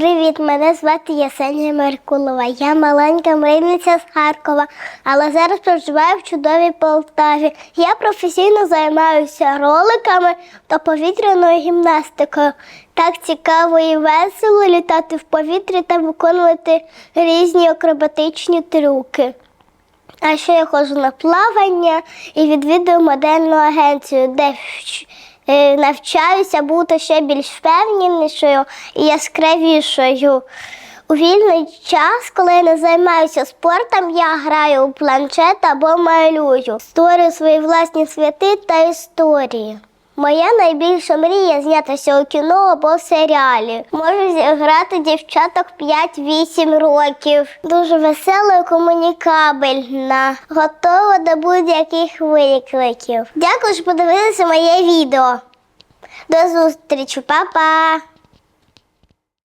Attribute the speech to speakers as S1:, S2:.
S1: Привіт, мене звати Ясенія Меркулова. Я маленька мрійниця з Харкова, але зараз проживаю в чудовій Полтаві. Я професійно займаюся роликами та повітряною гімнастикою. Так цікаво і весело літати в повітрі та виконувати різні акробатичні трюки. А ще я ходжу на плавання і відвідую модельну агенцію, де навчаюся бути ще більш впевненішою і яскравішою. У вільний час, коли я не займаюся спортом, я граю у планшет або малюю, створюю свої власні святи та історії. Моя найбільша мрія знятися у кіно або серіалі. Можу зіграти дівчаток 5-8 років. Дуже весела і комунікабельна, готова до будь-яких викликів. Дякую, що подивилися моє відео. До зустрічі, па-па!